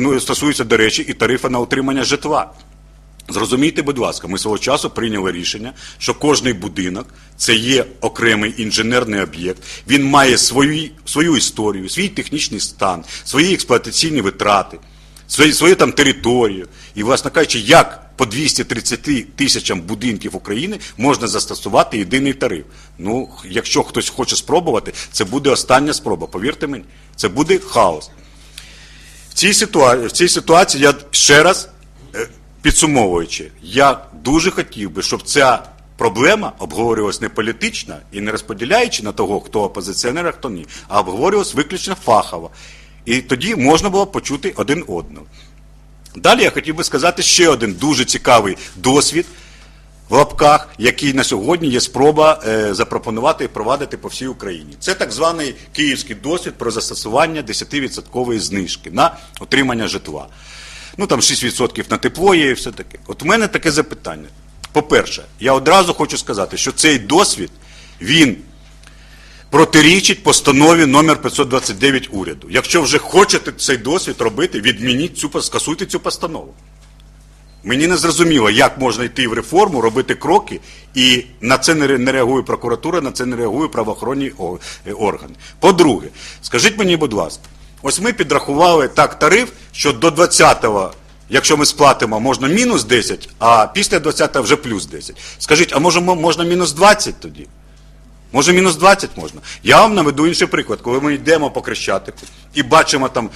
пропоную стосується, до речі, і тарифа на утримання житла. Зрозумійте, будь ласка, ми свого часу прийняли рішення, що кожний будинок це є окремий інженерний об'єкт. Він має свої, свою історію, свій технічний стан, свої експлуатаційні витрати, свою, свою там територію. І, власне кажучи, як по 230 тисячам будинків України можна застосувати єдиний тариф. Ну, якщо хтось хоче спробувати, це буде остання спроба. Повірте мені, це буде хаос. Цій ситуації, в цій ситуації я ще раз е, підсумовуючи, я дуже хотів би, щоб ця проблема обговорювалась не політично і не розподіляючи на того, хто опозиціонер, а хто ні, а обговорювалась виключно фахово. І тоді можна було почути один одного. Далі я хотів би сказати ще один дуже цікавий досвід в лапках, який на сьогодні є спроба е, запропонувати і провадити по всій Україні. Це так званий київський досвід про застосування 10% знижки на отримання житла. Ну там 6% на тепло є і все таке. От у мене таке запитання. По-перше, я одразу хочу сказати, що цей досвід він протирічить постанові номер 529 уряду. Якщо вже хочете цей досвід робити, відмініть цю скасуйте цю постанову. Мені не зрозуміло, як можна йти в реформу, робити кроки, і на це не реагує прокуратура, на це не реагує правоохоронні е, органи. По-друге, скажіть мені, будь ласка, ось ми підрахували так тариф, що до 20-го, якщо ми сплатимо, можна мінус 10, а після 20-го вже плюс 10. Скажіть, а може можна мінус 20 тоді? Може, мінус 20 можна. Я вам наведу інший приклад. Коли ми йдемо по Крещатику і бачимо там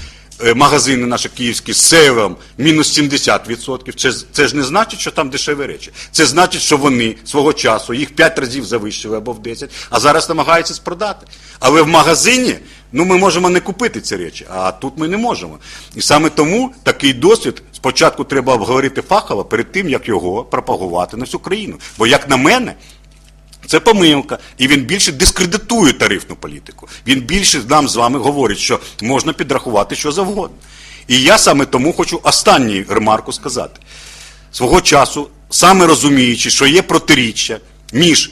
магазини наші київські з сейлом мінус 70%, це, це ж не значить, що там дешеві речі. Це значить, що вони свого часу їх 5 разів завищили або в 10, а зараз намагаються спродати. Але в магазині ну, ми можемо не купити ці речі, а тут ми не можемо. І саме тому такий досвід спочатку треба обговорити фахово перед тим, як його пропагувати на всю країну. Бо, як на мене, це помилка, і він більше дискредитує тарифну політику. Він більше нам з вами говорить, що можна підрахувати що завгодно. І я саме тому хочу останню ремарку сказати. Свого часу, саме розуміючи, що є протиріччя між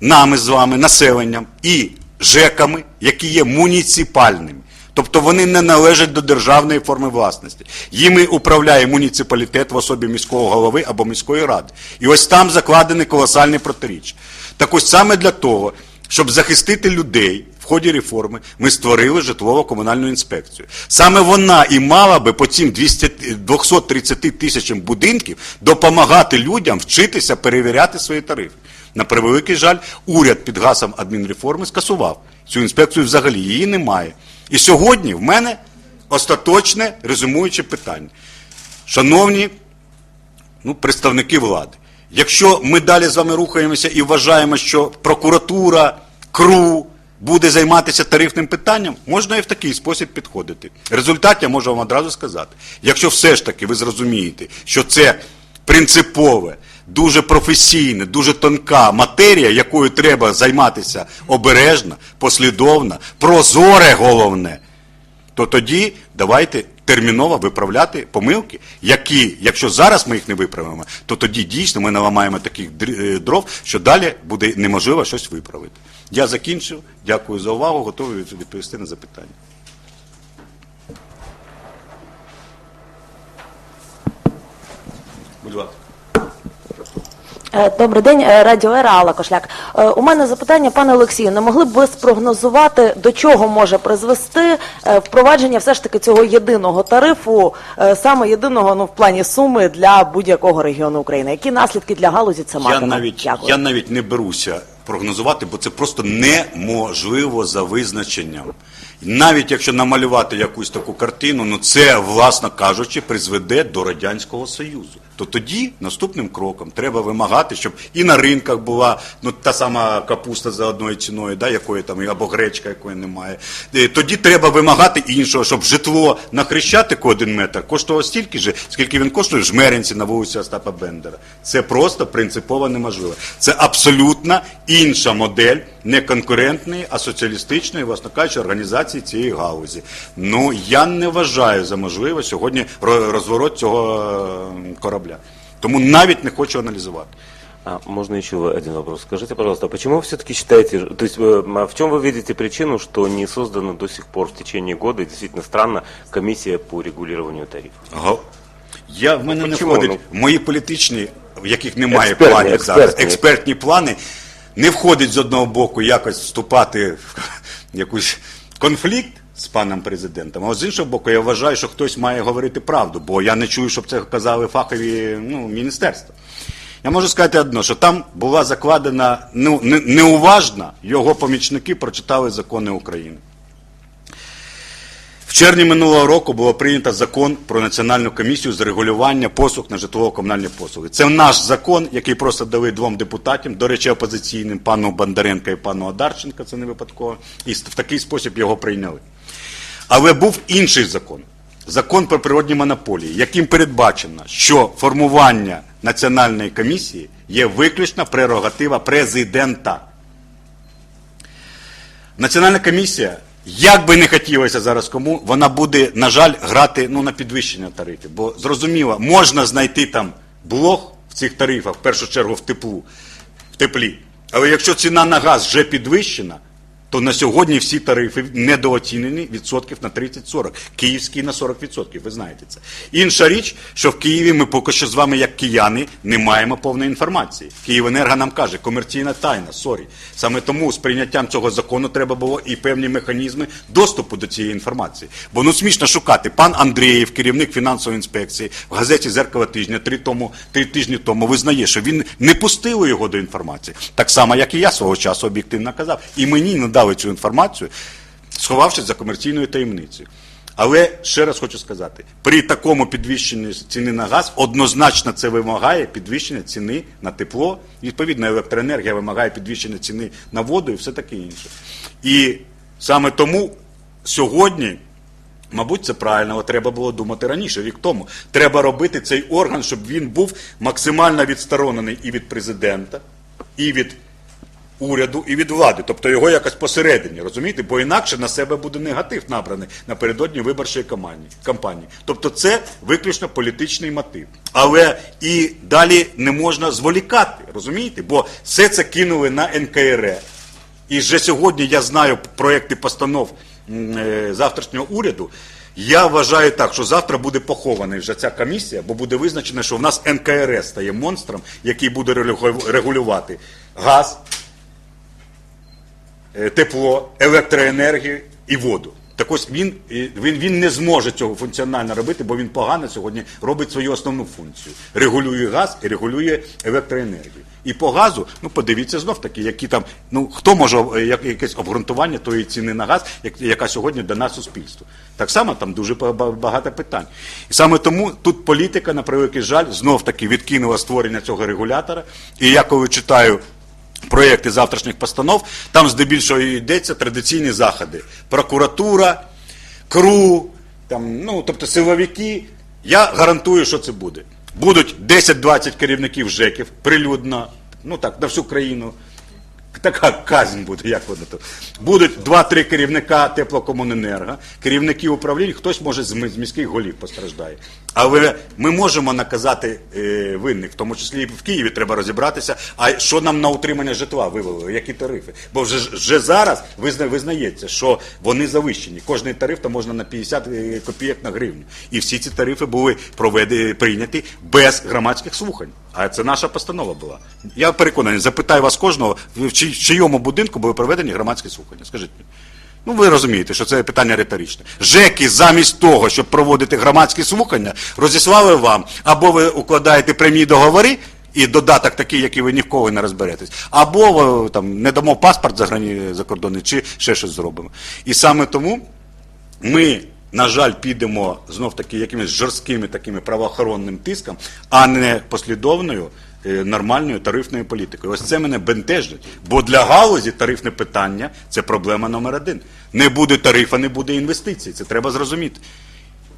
нами з вами, населенням і ЖЕКами, які є муніципальними. Тобто вони не належать до державної форми власності. Їми управляє муніципалітет в особі міського голови або міської ради. І ось там закладене колосальне протиріччя. Так ось саме для того, щоб захистити людей в ході реформи, ми створили житлово-комунальну інспекцію. Саме вона і мала би по цим 200, 230 тисячам будинків допомагати людям вчитися перевіряти свої тарифи. На превеликий жаль, уряд під гасом адмінреформи скасував цю інспекцію взагалі, її немає. І сьогодні в мене остаточне резюмуюче питання. Шановні ну, представники влади, якщо ми далі з вами рухаємося і вважаємо, що прокуратура, КРУ буде займатися тарифним питанням, можна і в такий спосіб підходити. Результат я можу вам одразу сказати. Якщо все ж таки ви зрозумієте, що це принципове, дуже професійне, дуже тонка матерія, якою треба займатися обережно, послідовно, прозоре головне, то тоді давайте терміново виправляти помилки, які, якщо зараз ми їх не виправимо, то тоді дійсно ми наламаємо таких е, дров, що далі буде неможливо щось виправити. Я закінчив. Дякую за увагу. Готовий від- відповісти на запитання. Будь ласка. Е, Добрий день, е, Радіо Ера, Алла Кошляк. Е, У мене запитання, пане Олексію, не могли б ви спрогнозувати, до чого може призвести впровадження все ж таки цього єдиного тарифу, саме єдиного ну, в плані суми для будь-якого регіону України? Які наслідки для галузі це Я навіть, Дякую. я навіть не беруся прогнозувати, бо це просто неможливо за визначенням. Навіть якщо намалювати якусь таку картину, ну це, власно кажучи, призведе до Радянського Союзу. То тоді наступним кроком треба вимагати, щоб і на ринках була ну, та сама капуста за одною ціною, да, якої там, або гречка, якої немає. Е, Тоді треба вимагати іншого, щоб житло на Хрещатику один метр коштувало стільки ж, скільки він коштує в Жмеринці на вулиці Остапа Бендера. Це просто принципово неможливо. Це абсолютно інша модель не конкурентної, а соціалістичної, власне кажучи, організації цієї галузі. Ну я не вважаю за можливе сьогодні розворот цього е, корабля. Тому навіть не хочу аналізувати. А можно еще один вопрос? Скажите, пожалуйста, а почему вы все-таки считаете, то есть э, а в чем вы видите причину, что не создана до сих пор в течение года, и действительно странно, комиссия по регулированию тарифов? Ага. Я, в мене не Почему? входить Ну, в мої політичні, в яких немає Експертні, планів зараз, експертні. експертні плани, не входить з одного боку якось вступати в якийсь конфлікт з паном президентом, а з іншого боку, я вважаю, що хтось має говорити правду, бо я не чую, щоб це казали фахові ну, міністерства. Я можу сказати одно, що там була закладена ну, не- неуважна, його помічники прочитали закони України. В червні минулого року було прийнято закон про національну комісію з регулювання послуг на житлово-комунальні послуги. Це наш закон, який просто дали двом депутатам, до речі, опозиційним, пану Бондаренка і пану Одарченка, це не випадково, і в такий спосіб його прийняли. Але був інший закон. Закон про природні монополії, яким передбачено, що формування національної комісії є виключно прерогатива президента. Національна комісія, як би не хотілося зараз кому, вона буде, на жаль, грати ну, на підвищення тарифів. Бо зрозуміло, можна знайти там блок в цих тарифах, в першу чергу в теплу, в теплі. Але якщо ціна на газ вже підвищена, то на сьогодні всі тарифи недооцінені відсотків на 30-40. Київський на 40%, ви знаєте це. Інша річ, що в Києві ми поки що з вами, як кияни, не маємо повної інформації. Київенерго нам каже, комерційна тайна, сорі. Саме тому з прийняттям цього закону треба було і певні механізми доступу до цієї інформації. Бо ну смішно шукати. Пан Андрієв, керівник фінансової інспекції, в газеті Зеркало тижня три, тому, три тижні тому визнає, що він не пустили його до інформації. Так само, як і я свого часу об'єктивно казав. І мені не дали цю інформацію, сховавшись за комерційною таємницею. Але ще раз хочу сказати, при такому підвищенні ціни на газ однозначно це вимагає підвищення ціни на тепло. Відповідно, електроенергія вимагає підвищення ціни на воду і все таке інше. І саме тому сьогодні. Мабуть, це правильно, але треба було думати раніше, рік тому. Треба робити цей орган, щоб він був максимально відсторонений і від президента, і від уряду, і від влади. Тобто його якось посередині, розумієте? Бо інакше на себе буде негатив набраний напередодні виборчої кампанії. Тобто це виключно політичний мотив. Але і далі не можна зволікати, розумієте? Бо все це кинули на НКРЕ. І вже сьогодні я знаю проекти постанов е, завтрашнього уряду. Я вважаю так, що завтра буде похована вже ця комісія, бо буде визначено, що в нас НКРС стає монстром, який буде регулю- регулювати газ, тепло, електроенергію і воду. Так ось він, е, він, він не зможе цього функціонально робити, бо він погано сьогодні робить свою основну функцію. Регулює газ і регулює електроенергію. І по газу, ну подивіться знов таки, які там, ну хто може е, як- якесь обґрунтування тої ціни на газ, як- яка сьогодні дана суспільству. Так само там дуже ба- ба- багато питань. І саме тому тут політика, на превеликий жаль, знов таки відкинула створення цього регулятора. І я коли читаю проєкти завтрашніх постанов, там здебільшого йдеться традиційні заходи. Прокуратура, КРУ, там, ну, тобто силовики. Я гарантую, що це буде. Будуть 10-20 керівників ЖЕКів прилюдно, ну так, на всю країну. Така казнь буде, як воно то. Будуть два-три керівника теплокомуненерго, керівники управлінь, хтось може з міських голів постраждає. Але ми можемо наказати е, винних, в тому числі і в Києві треба розібратися, а що нам на утримання житла вивели, які тарифи. Бо вже, вже зараз визна, визнається, що вони завищені. Кожний тариф там можна на 50 е, копійок на гривню. І всі ці тарифи були проведені, прийняті без громадських слухань. А це наша постанова була. Я переконаний, запитаю вас кожного, в чи- в чийому будинку були проведені громадські слухання. Скажіть мені. Ну, ви розумієте, що це питання риторичне. ЖЕКи замість того, щоб проводити громадські слухання, розіслали вам, або ви укладаєте прямі договори, і додаток такий, який ви ні в кого не розберетесь, або там, не дамо паспорт за закордонний, чи ще щось зробимо. І саме тому ми, на жаль, підемо знов таки якимись жорсткими такими правоохоронним тиском, а не послідовною е, нормальною тарифною політикою. Ось це мене бентежить. Бо для галузі тарифне питання це проблема номер один. Не буде тарифа, не буде інвестицій. Це треба зрозуміти.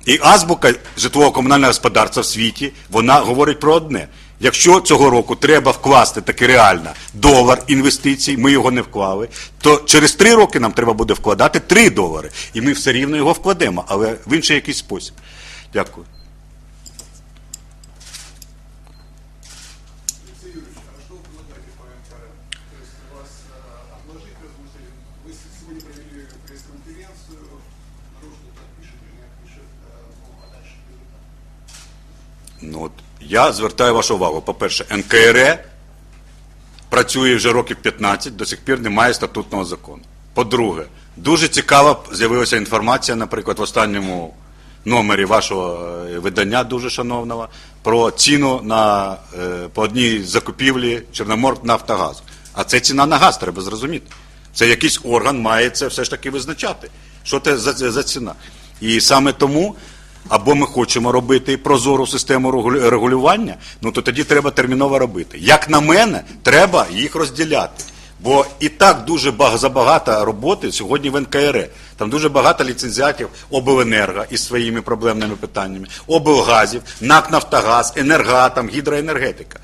І азбука житлово-комунального господарства в світі, вона говорить про одне. Якщо цього року треба вкласти таки реально долар інвестицій, ми його не вклали, то через три роки нам треба буде вкладати три долари, і ми все рівно його вкладемо, але в інший якийсь спосіб. Дякую. Ну от я звертаю вашу увагу. По-перше, НКРЕ працює вже років 15, до сих пір немає статутного закону. По-друге, дуже цікава з'явилася інформація, наприклад, в останньому номері вашого е, видання, дуже шановного, про ціну на, е, по одній закупівлі Чорноморнафтогазу. А це ціна на газ, треба зрозуміти. Це якийсь орган має це все ж таки визначати. Що це за, за ціна? І саме тому, або ми хочемо робити прозору систему регулю- регулювання, ну то тоді треба терміново робити. Як на мене, треба їх розділяти. Бо і так дуже бага- забагато роботи сьогодні в НКРЕ. Там дуже багато ліцензіатів обленерго із своїми проблемними питаннями, облгазів, НАК Нафтогаз, Енергатом, гідроенергетика.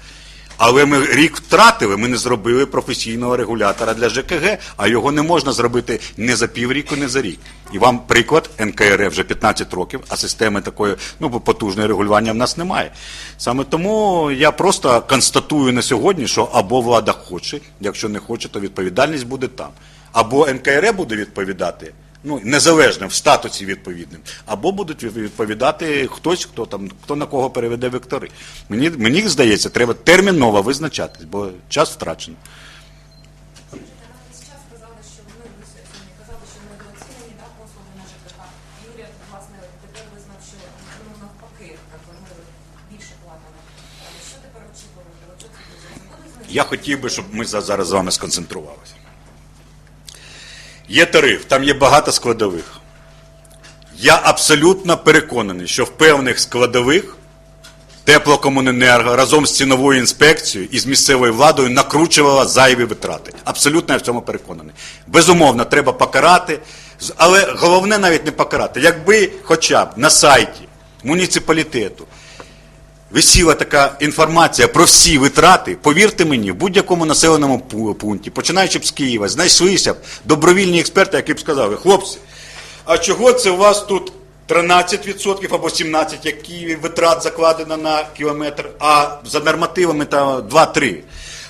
Але ми рік втратили, ми не зробили професійного регулятора для ЖКГ, а його не можна зробити не за півріку, не за рік. І вам приклад НКРФ вже 15 років, а системи такої ну, потужної регулювання в нас немає. Саме тому я просто констатую на сьогодні, що або влада хоче, якщо не хоче, то відповідальність буде там. Або НКРЕ буде відповідати. Ну, незалежно в статусі відповідним, або будуть відповідати хтось, хто там, хто на кого переведе вектори. Мені, мені здається, треба терміново визначатись, бо час втрачено. Я хотів би, щоб ми за- зараз з вами сконцентрувалися. Є тариф, там є багато складових. Я абсолютно переконаний, що в певних складових теплокомуненерго разом з ціновою інспекцією і з місцевою владою накручувала зайві витрати. Абсолютно я в цьому переконаний. Безумовно, треба покарати, але головне навіть не покарати. Якби хоча б на сайті муніципалітету висіла така інформація про всі витрати, повірте мені, в будь-якому населеному пункті, починаючи б з Києва, знайшлися б добровільні експерти, які б сказали, хлопці, а чого це у вас тут 13% або 17%, як Києві витрат закладено на кілометр, а за нормативами та 2-3.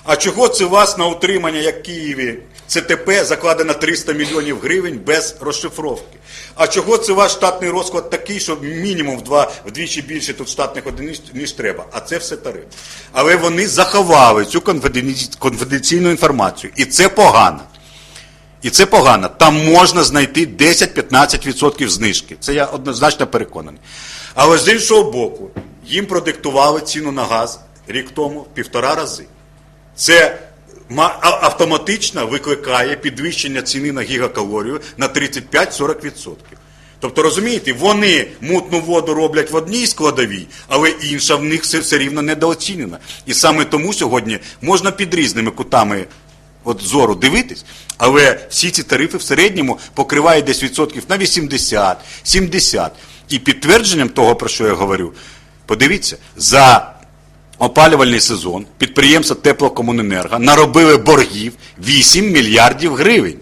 А чого це у вас на утримання, як Києві, ЦТП закладено 300 мільйонів гривень без розшифровки? А чого це ваш штатний розклад такий, що мінімум в два вдвічі більше тут штатних одиниць, ніж треба? А це все тариф. Але вони заховали цю конфіденційну інформацію, і це погано. І це погано. Там можна знайти 10-15% знижки. Це я однозначно переконаний. Але з іншого боку, їм продиктували ціну на газ рік тому в півтора рази. Це автоматично викликає підвищення ціни на гігакалорію на 35-40%. Тобто, розумієте, вони мутну воду роблять в одній складовій, але інша в них все, все рівно недооцінена. І саме тому сьогодні можна під різними кутами от зору дивитись, але всі ці тарифи в середньому покривають десь відсотків на 80, 70. І підтвердженням того, про що я говорю, подивіться, за опалювальний сезон підприємства теплокомуненерго наробили боргів 8 мільярдів гривень.